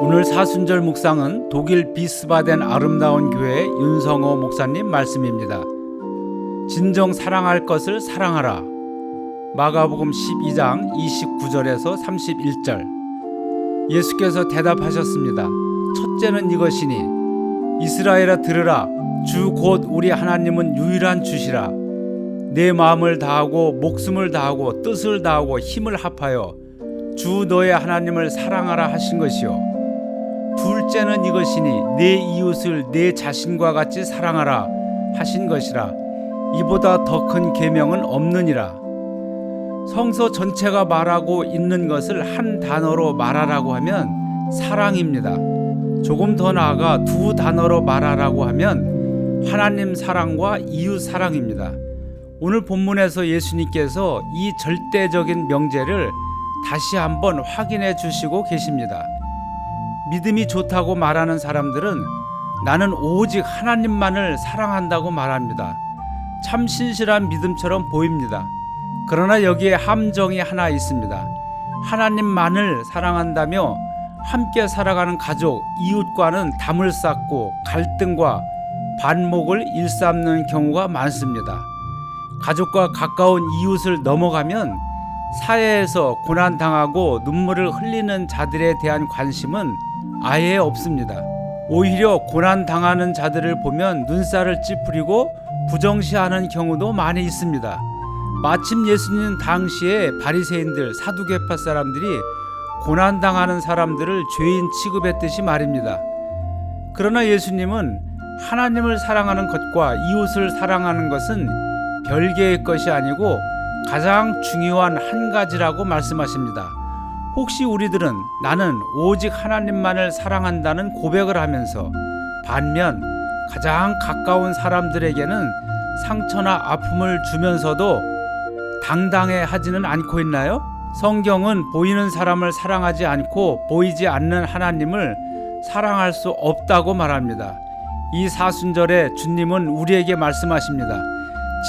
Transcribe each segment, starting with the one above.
오늘 사순절 묵상은 독일 비스바덴 아름다운 교회 윤성호 목사님 말씀입니다. 진정 사랑할 것을 사랑하라. 마가복음 12장 29절에서 31절. 예수께서 대답하셨습니다. 첫째는 이것이니 이스라엘아 들으라 주 곧 우리 하나님은 유일한 주시라. 내 마음을 다하고 목숨을 다하고 뜻을 다하고 힘을 합하여 주 너의 하나님을 사랑하라 하신 것이요. 둘째는 이것이니 내 이웃을 내 자신과 같이 사랑하라 하신 것이라. 이보다 더 큰 계명은 없느니라. 성서 전체가 말하고 있는 것을 한 단어로 말하라고 하면 사랑입니다. 조금 더 나아가 두 단어로 말하라고 하면 하나님 사랑과 이웃 사랑입니다. 오늘 본문에서 예수님께서 이 절대적인 명제를 다시 한번 확인해 주시고 계십니다. 믿음이 좋다고 말하는 사람들은 나는 오직 하나님만을 사랑한다고 말합니다. 참 신실한 믿음처럼 보입니다. 그러나 여기에 함정이 하나 있습니다. 하나님만을 사랑한다며 함께 살아가는 가족, 이웃과는 담을 쌓고 갈등과 반목을 일삼는 경우가 많습니다. 가족과 가까운 이웃을 넘어가면 사회에서 고난당하고 눈물을 흘리는 자들에 대한 관심은 아예 없습니다. 오히려 고난 당하는 자들을 보면 눈살을 찌푸리고 부정시하는 경우도 많이 있습니다. 마침 예수님 당시에 바리새인들 사두개파 사람들이 고난 당하는 사람들을 죄인 취급했듯이 말입니다. 그러나 예수님은 하나님을 사랑하는 것과 이웃을 사랑하는 것은 별개의 것이 아니고 가장 중요한 한 가지라고 말씀하십니다. 혹시 우리들은 나는 오직 하나님만을 사랑한다는 고백을 하면서 반면 가장 가까운 사람들에게는 상처나 아픔을 주면서도 당당해 하지는 않고 있나요? 성경은 보이는 사람을 사랑하지 않고 보이지 않는 하나님을 사랑할 수 없다고 말합니다. 이 사순절에 주님은 우리에게 말씀하십니다.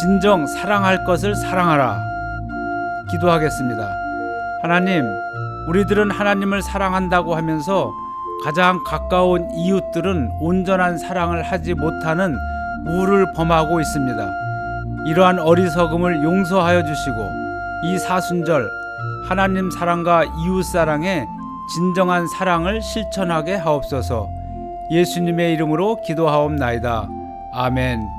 진정 사랑할 것을 사랑하라. 기도하겠습니다. 하나님, 우리들은 하나님을 사랑한다고 하면서 가장 가까운 이웃들은 온전한 사랑을 하지 못하는 우를 범하고 있습니다. 이러한 어리석음을 용서하여 주시고 이 사순절 하나님 사랑과 이웃 사랑의 진정한 사랑을 실천하게 하옵소서. 예수님의 이름으로 기도하옵나이다. 아멘.